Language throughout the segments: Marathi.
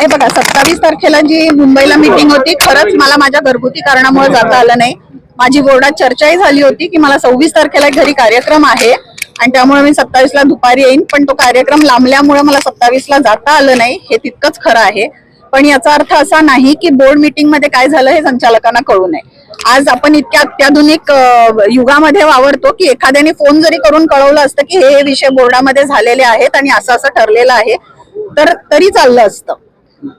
हे बघा सत्तावीस तारखेला जी मुंबईला मीटिंग होती खरंच मला माझ्या घरगुती कारणामुळे जाता आलं नाही. माझी बोर्डात चर्चाही झाली होती की मला सव्वीस तारखेला एक घरी कार्यक्रम आहे आणि त्यामुळे मी सत्तावीसला दुपारी येईन पण तो कार्यक्रम लांबल्यामुळे मला सत्तावीसला जाता आलं नाही हे तितकंच खरं आहे. पण याचा अर्थ असा नाही की बोर्ड मीटिंगमध्ये काय झालं हे संचालकांना कळू नये. आज आपण इतक्या अत्याधुनिक युगामध्ये वावरतो की एखाद्याने फोन जरी करून कळवलं असतं की हे हे विषय बोर्डामध्ये झालेले आहेत आणि असं असं ठरलेलं आहे तर तरी चाललं असतं.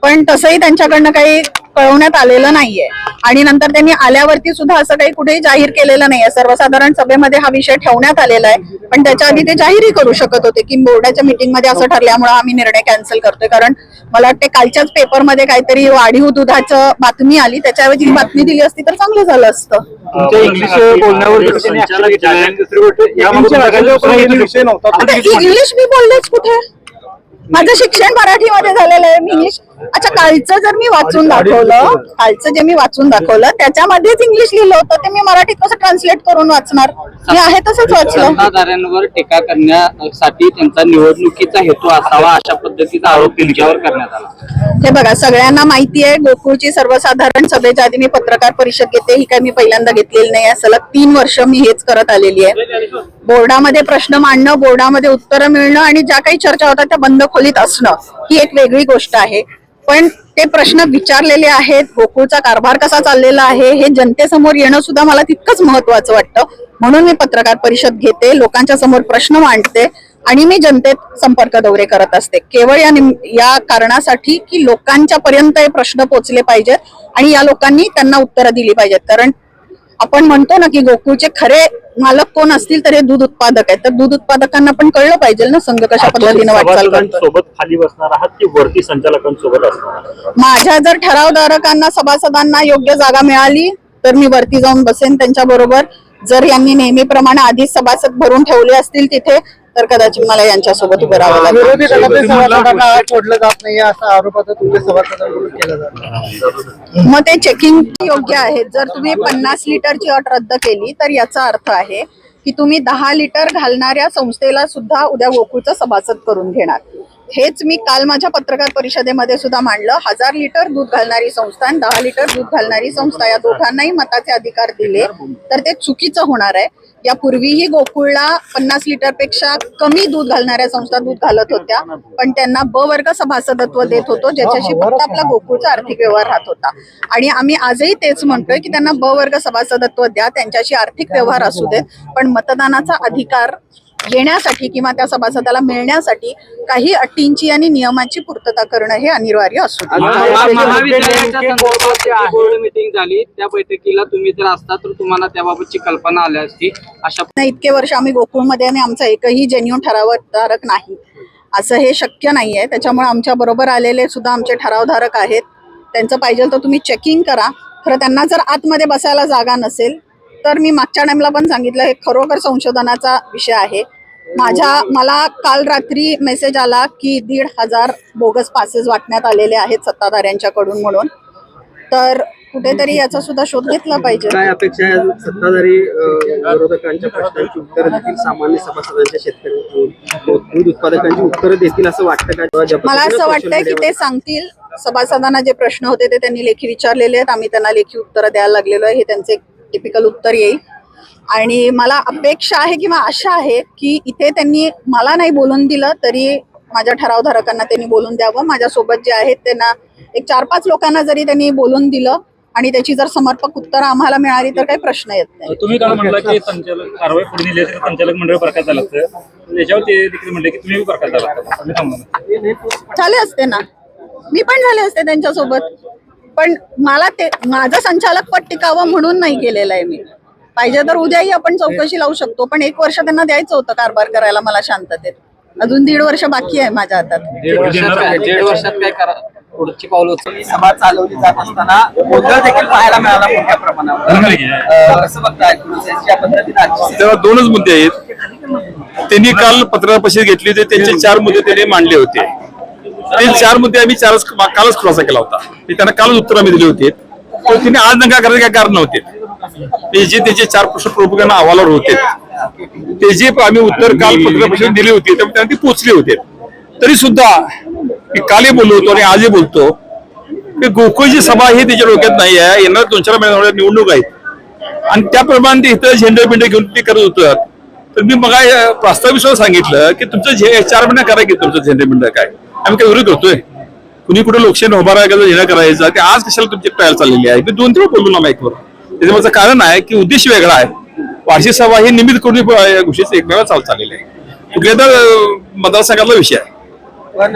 पण तसंही त्यांच्याकडनं काही कळवण्यात आलेलं नाहीये. आणि नंतर त्यांनी आल्यावरती सुद्धा असं काही कुठेही जाहीर केलेलं नाहीये. सर्वसाधारण सभेमध्ये हा विषय ठेवण्यात आलेला आहे. पण त्याच्या आधी ते जाहीरही करू शकत होते की बोर्डाच्या मीटिंगमध्ये असं ठरल्यामुळे आम्ही निर्णय कॅन्सल करतोय. कारण मला वाटते कालच्याच पेपरमध्ये काहीतरी वाढीव दुधाचं बातमी आली. त्याच्याऐवजी ही बातमी दिली असती तर चांगलं झालं असतं. इंग्लिश मी बोललेच कुठे? माझं शिक्षण मराठीमध्ये झालेलं आहे. मी इंग्लिश अच्छा कालचं जर मी वाचून दाखवलं कालचं जे मी वाचून दाखवलं त्याच्यामध्येच इंग्लिश लिहिलं होतं ते मी मराठीत कसं ट्रान्सलेट करून वाचणार? मी आहे तसंच वाचलं. सत्ताधाऱ्यांवर टीका करण्यासाठी त्यांचा निवडणुकीचा हेतू असावा अशा पद्धतीचा आरोप त्यांच्यावर करण्यात आला. हे बघा सगळ्यांना माहिती आहे गोकुळची सर्वसाधारण सभेच्या आधी मी पत्रकार परिषद घेते ही काय मी पहिल्यांदा घेतलेली नाही आहे सलग तीन वर्ष मी हेच करत आलेली आहे. बोर्डामध्ये प्रश्न मांडणं बोर्डामध्ये उत्तरं मिळणं आणि ज्या काही चर्चा होतात त्या बंद खोलीत असणं ही एक वेगळी गोष्ट आहे. पण ते प्रश्न विचारलेले आहेत गोकुळचा कारभार कसा चाललेला आहे हे जनतेसमोर येणं सुद्धा मला तितकंच महत्वाचं वाटतं. म्हणून मी पत्रकार परिषद घेते लोकांच्या समोर प्रश्न मांडते आणि मी जनतेत संपर्क दौरे करत असते. केवळ या या कारणासाठी की लोकांच्या पर्यंत हे प्रश्न पोचले पाहिजेत आणि या लोकांनी त्यांना उत्तरं दिली पाहिजेत. कारण आपण म्हणतो ना की गोकुळचे खरे मालक कोण असतील तर हे दूध उत्पादक आहेत. तर दूध उत्पादकांना पण कळलं पाहिजे ना संघ कशा पद्धतीने वाटचाल करतो खाली बसणार आहात की वरती संचालकांसोबत असणार? माझ्या जर ठरावधारकांना सभासदांना योग्य जागा मिळाली तर मी वरती जाऊन बसेन त्यांच्या बरोबर जर यांनी नेहमीप्रमाणे आधीच सभासद भरून ठेवले असतील तिथे तर कदाचित मला यांच्यासोबत उभं राहावं लागेल. विरोधी सभासदांना आत सोडलं जात नाही असा आरोप आता तुमच्या सभासदांकडून केला जातो मग ते चेकिंग योग्य आहे जर तुम्ही पन्नास लिटरची अट रद्द केली तर याचा अर्थ आहे की तुम्ही दहा लिटर घालणाऱ्या संस्थेला सुद्धा उद्या गोकुळचं सभासद करून घेणार. हेच मी काल माझ्या पत्रकार परिषदेमध्ये सुद्धा मांडलं. हजार लिटर दूध घालणारी संस्था आणि दहा लिटर दूध घालणारी संस्था या दोघांनाही मताचे अधिकार दिले. तर ते चुकीचं होणार आहे. यापूर्वीही गोकुळला पन्नास लिटरपेक्षा कमी दूध घालणाऱ्या संस्था दूध घालत होत्या. पण त्यांना ब वर्ग सभासदत्व देत होतो ज्याच्याशी फक्त आपला गोकुळचा आर्थिक व्यवहार राहत होता. आणि आम्ही आजही तेच म्हणतोय की त्यांना ब वर्ग सभासदत्व द्या त्यांच्याशी आर्थिक व्यवहार असू देत पण मतदानाचा अधिकार येण्यासाठी किंवा त्या सभासदाला मिळण्यासाठी काही अटींची आणि नियमांची पूर्तता करणं हे अनिवार्य असू मीटिंग झाली. त्या बैठकीला तुम्ही जर असता तर तुम्हाला त्याबाबतची कल्पना आली असती. अशा इतके वर्ष आम्ही गोकुळमध्ये आणि आमचा एकही जेन्युन ठरावधारक नाही. असं हे शक्य नाही आहे त्याच्यामुळे आमच्या बरोबर आलेले सुद्धा आमचे ठरावधारक आहेत. त्यांचं पाहिजे तर तुम्ही चेकिंग करा. खरं त्यांना जर आतमध्ये बसायला जागा नसेल तर मी मागच्या टाइमला पण सांगितलं हे खरोखर संशोधनाचा विषय आहे. माझ्या मला काल रात्री मेसेज आला की दीड हजार बोगस पासेस वाटण्यात आलेले आहेत सत्ताधाऱ्यांच्याकडून म्हणून. तर कुठेतरी याचा सुद्धा शोध घेतला पाहिजे. काय अपेक्षा आहे सत्ताधारी विरोधकांच्या प्रश्नांची उत्तरं सामान्य सभासदांच्या दूध उत्पादकांची उत्तरं देतील असं वाटतं मला असं वाटतंय की ते सांगतील. सभासदांना जे प्रश्न होते ते त्यांनी लेखी विचारलेले आहेत. आम्ही त्यांना लेखी उत्तरं द्यायला लागलेलो आहे. हे त्यांचे टिपिकल उत्तर येईल. आणि मला अपेक्षा आहे किंवा आशा आहे की इथे त्यांनी मला नाही बोलून दिलं तरी माझ्या ठरावधारकांना त्यांनी बोलून द्यावं. माझ्यासोबत जे आहेत त्यांना एक चार पाच लोकांना जरी त्यांनी बोलून दिलं आणि त्याची जर समर्पक उत्तरं आम्हाला मिळाली तर काही प्रश्न येत नाही. तुम्ही काल म्हटलं की संचालक कारवाई पुढे नेली संचालक मंडळ बरखास्त झालं असतं. त्याच्यावर ते देखील म्हणले की तुम्ही बरखास्त झाला झाले असते ना. मी पण झाले असते त्यांच्यासोबत. पण मला ते माझं संचालक पद टिकावं म्हणून नाही केलेलं आहे मी. पाहिजे तर उद्याही आपण चौकशी लावू शकतो. पण एक वर्ष त्यांना द्यायचं होतं कारभार करायला मला शांततेत. अजून दीड वर्ष बाकी आहे माझ्या हातात. दीड वर्षात काय? करा पुढची सभा चालवली जात असताना गोंधळ देखील पाहायला मिळाला मोठ्या प्रमाणावर. बघताय पद्धतीने तेव्हा दोनच मुद्दे आहेत. त्यांनी काल पत्रकार परिषद घेतली होती. त्यांचे चार मुद्दे त्यांनी मांडले होते. ते चार मुद्दे आम्ही चारच कालच खुलासा केला होता. त्यांना कालच उत्तर आम्ही दिले होते. त्यांनी आज नका करायचे काय कारण नव्हते. ते जे त्याचे चार प्रश्न प्रमुखांना अहवालावर होते. ते जे आम्ही उत्तर काल पत्रकार दिले दिली होती त्यामुळे त्यांना ती पोचले होते. तरी सुद्धा मी कालही बोललो होतो आणि आजही बोलतो. की गोकुळची सभा ही त्याच्या डोक्यात नाही आहे. येणार दोन चार महिन्यामध्ये निवडणूक आहेत. आणि त्याप्रमाणे ते इथं झेंडे बिंडे घेऊन ते करत होतं. तर मी मग प्रास्ताविक सुद्धा सांगितलं की तुमचं झे चार महिने करा की तुमचं झेंडे बिंड काय? आम्ही काय विरोध करतोय. कुणी कुठे लोकशाही उभा राहायचं झेंडा करायचा ते आज कशाला तुमची ट्रायल चाललेली आहे? मी दोन तीन बोललो ना माईकवर त्याच्यामागचं कारण आहे की उद्देश वेगळा आहे. वार्षिक सभा ही निमित्त करून या गोष्टीचं एकमेव चालू चाललेली आहे. कुठल्या तर मतदारसंघातला विषय आहे. पण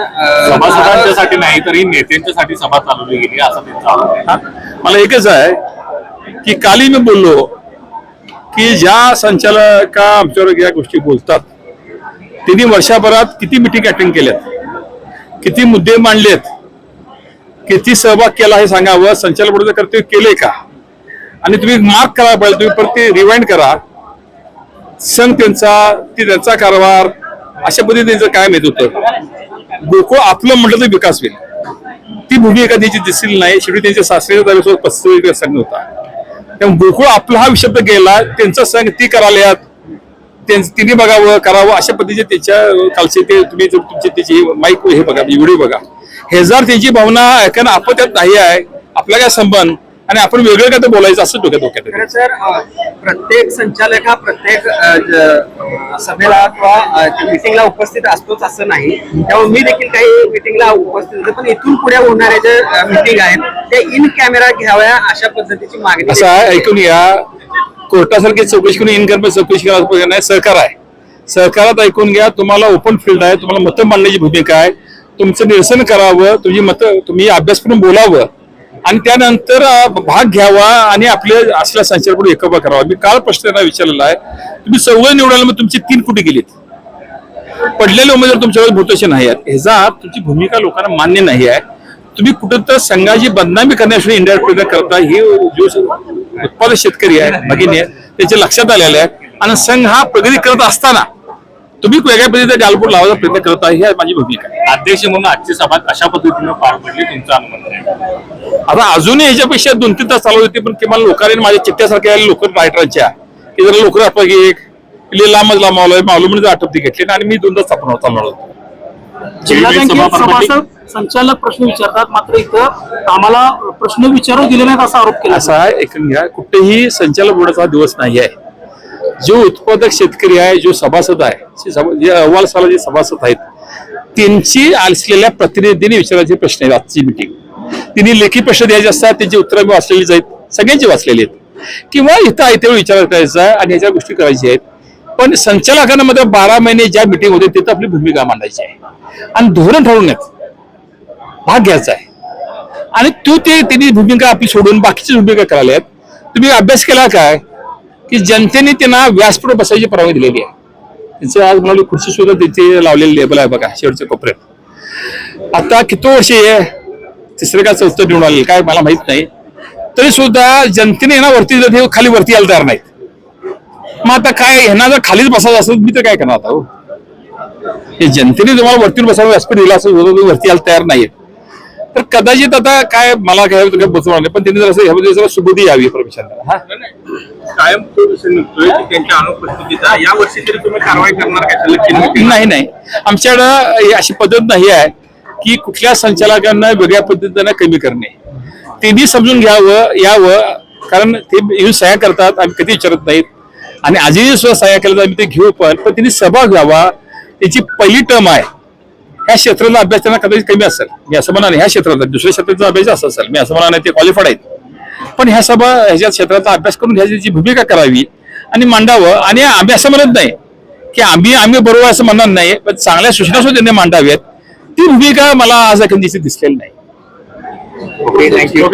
सभासदांच्यासाठी नाही तरी नेत्यांच्यासाठी सभा चालवली गेली असा त्यांचा आरोप आहे? मला एकच आहे की काली मी बोललो की ज्या संचालका आमच्यावर या गोष्टी बोलतात त्यांनी वर्षभरात किती मिटिंग अटेंड केल्यात किती मुद्दे मांडलेत किती सहभाग केला हे सांगावं संचालक बोर्डाचं कर्तव्य केलंय का? आणि तुम्ही मार्क करा पाहिजे तुम्ही परत ते रिवाइंड करा. संघ त्यांचा ती त्यांचा कारभार अशा पद्धतीने त्यांचं काय माहीत होतं? गोकुळ आपलं म्हटलं तर विकास होईल. ती भूमिका त्यांची दिसली नाही शेवटी त्यांच्या सासऱ्याच्या ताब्यासोबत पस्तीस संघ होता. त्यामुळे गोकुळ आपला हा शब्द गेला त्यांचा संघ ती कराल्यात त्यांचं तिने बघावं करावं अशा पद्धतीचे त्याच्या कालचे ते तुम्ही जर तुमचे त्याची माईक हे बघा व्हिडिओ बघा. हे जर त्यांची भावना ऐकायला आपण त्यात नाही आहे. आपला काय संबंध? आणि आपण वेगळं काय तर बोलायचं असं डोक्यात डोक्यात अं, प्रत्येक संचालक हा प्रत्येक ज- सभेला किंवा मिटिंगला उपस्थित असतोच असं नाही. त्यामुळे मी देखील काही मिटिंगला उपस्थित होते पण इथून पुढे होणाऱ्या ज्या मिटिंग आहेत त्या इन कॅमेरा घ्याव्या अशा पद्धतीची मागणी असं ऐकून घ्या. कोर्टासारखी चौकशी करून इनकम चौकशी करायला सहकार आहे. सहकारात ऐकून घ्या तुम्हाला ओपन फील्ड आहे तुम्हाला मतं मांडण्याची भूमिका आहे. तुमचं निरसन करावं तुमची मतं तुम्ही अभ्यास करून बोलावं. आणि त्यानंतर भाग घ्यावा आणि आपले असल्या संचालकडून एकोबा करावा. मी काल प्रश्न त्यांना विचारलेला आहे. तुम्ही चौघ निवडायला मग तुमचे तीन कुठे गेलेत? पडलेले उमेदवार तुमच्याकडे भूतोचे नाही आहेत. ह्याचा तुमची भूमिका लोकांना मान्य नाही आहे. तुम्ही कुठं तर संघाची बदनामी करण्यासाठी इंडिया प्रयत्न करता हे जो उत्पादक शेतकरी आहे भगिनी आहे. त्याच्या लक्षात आलेलं आहे. आणि संघ हा प्रगती करत असताना तुम्ही वेगळ्या पद्धतीने गालबोट लावायचा प्रयत्न करता ही माझी भूमिका आहे. अध्यक्ष म्हणून आजची सभा कशा पद्धतीनं पार पडली तुमचा अनुमान आहे? आता अजूनही ह्याच्यापेक्षा दोन तीन तास चालू होते पण किमान लोकांनी माझ्या चिठ्ठ्यासारख्या लोक रायटरांच्या की जरा लोक आपण एक लांबच लांबवलंय मावलं म्हणजे आटपती घेतली आणि मी दोन तास चालणार चालणार होतो. जिल्हा बँकेत सभासद संचालक प्रश्न विचारतात मात्र इथं आम्हाला प्रश्न विचारू दिले नाहीत असा आरोप केला. असा घ्या कुठेही संचालक बोर्डाचा दिवस नाही आहे. जो उत्पादक शेतकरी आहे जो सभासद आहे अहवाल साला जे सभासद आहेत त्यांची असलेल्या प्रतिनिधींनी विचारायचे प्रश्न आहेत आजची मिटिंग तिने लेखी प्रश्न द्यायचे असतात त्यांची उत्तरं मी वाचलेली आहेत सगळ्यांची वाचलेली आहेत. किंवा इथं आहे तेवढं विचार करायचा आहे आणि ह्याच्या गोष्टी करायच्या आहेत. पण संचालकांमध्ये बारा महिने ज्या मिटिंग होते तिथं आपली भूमिका मांडायची आहे. आणि धोरण ठरवण्यात भाग घ्यायचा आहे. आणि तो ते त्यांनी भूमिका आपली सोडून बाकीची भूमिका करायला आहेत तुम्ही अभ्यास केला काय? की जनतेने त्यांना व्यासपीठ बसायची परवानगी दिलेली आहे. त्यांचं आज म्हणाली खुर्ची सुद्धा त्याची लावलेली लेबल आहे. बघा शेवटच्या कोपऱ्यात. आता किती वर्ष आहे तिसरं का चौथं निवडून आले काय मला माहीत नाही. तरी सुद्धा जनतेने यांना वरती जाते खाली वरती यायला तयार नाहीत. मग आता काय ह्यांना जर खालीच बसायचं असेल मी तर काय करणार आता हो? हे जनतेने तुम्हाला वरती बसावं व्यासपीठ दिलं असेल वरती यायला तयार नाहीत. तर कदाचित आता काय मला काय बसवणार नाही पण त्यांनी जर असं जरा सुबुधी यावी परमेश्वराला. हा? कायम त्यांच्या अनुपस्थितीचा. या वर्षी तरी तुम्ही कारवाई करणार नाही नाही. आमच्याकडं अशी पद्धत नाही आहे की कुठल्या संचालकांना वेगळ्या पद्धतीनं कमी करणे. त्यांनी समजून घ्यावं यावं कारण ते येऊन सह्या करतात आम्ही कधी विचारत नाहीत. आणि आजही सुद्धा सह्या केल्या तर आम्ही ते घेऊ पण पण त्यांनी सभा घ्यावा. त्याची पहिली टर्म आहे. ह्या क्षेत्रातला अभ्यास त्यांना कदाचित कमी असेल. मी असं म्हणा नाही ह्या क्षेत्रातला दुसऱ्या क्षेत्राचा अभ्यास जास्त असेल. मी असं म्हणा नाही ते क्वालिफाईड आहेत. पण ह्या सभा ह्याच्या क्षेत्राचा अभ्यास करून ह्याची भूमिका करावी आणि मांडावं आणि आम्ही असं म्हणत नाही की आम्ही आम्ही बरोबर असं म्हणणार नाही पण चांगल्या सूचना सुद्धा त्यांनी मांडाव्यात ती भूमिका मला आज अखंडीची दिसलेली नाही. Okay thank you